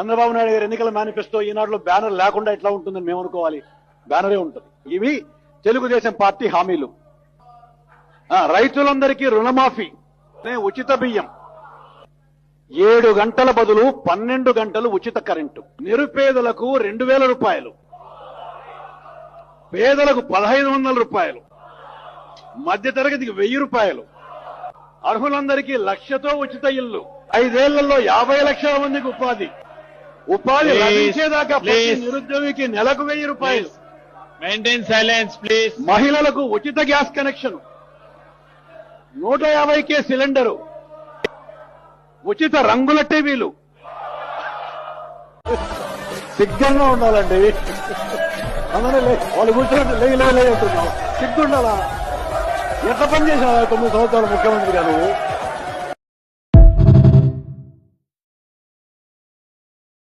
చంద్రబాబు నాయుడు గారి ఎన్నికల మేనిఫెస్టో ఈనాడులో బ్యానర్ లేకుండా ఎట్లా ఉంటుందని మేము అనుకోవాలి. బ్యానరే ఉంటుంది. ఇవి తెలుగుదేశం పార్టీ హామీలు. రైతులందరికీ రుణమాఫీ ఉచిత బియ్యం. ఏడు గంటల బదులు పన్నెండు గంటలు ఉచిత కరెంటు. నిరుపేదలకు రెండు వేల రూపాయలు. పేదలకు పదహైదు వందల రూపాయలు. మధ్యతరగతికి వెయ్యి రూపాయలు. అర్హులందరికీ లక్షతో ఉచిత ఇల్లు. ఐదేళ్ళలో యాభై లక్షల మందికి ఉపాధి. ఉపాధి లభించేదాకా. నిరుద్యోగికి నెలకు వెయ్యి రూపాయలు. మెయింటైన్ సైలెన్స్ ప్లీజ్ మహిళలకు ఉచిత గ్యాస్ కనెక్షన్. నూట యాభైకే సిలిండరు. ఉచిత రంగుల టీవీలు. సిగ్గంగా ఉండాలండి. అందరూ వాళ్ళు కూర్చోండి లే లే లే అంటున్నావు సిగ్గుండాలా? ఎంత పని చేసావు తొమ్మిది సంవత్సరాలు ముఖ్యమంత్రి గారు.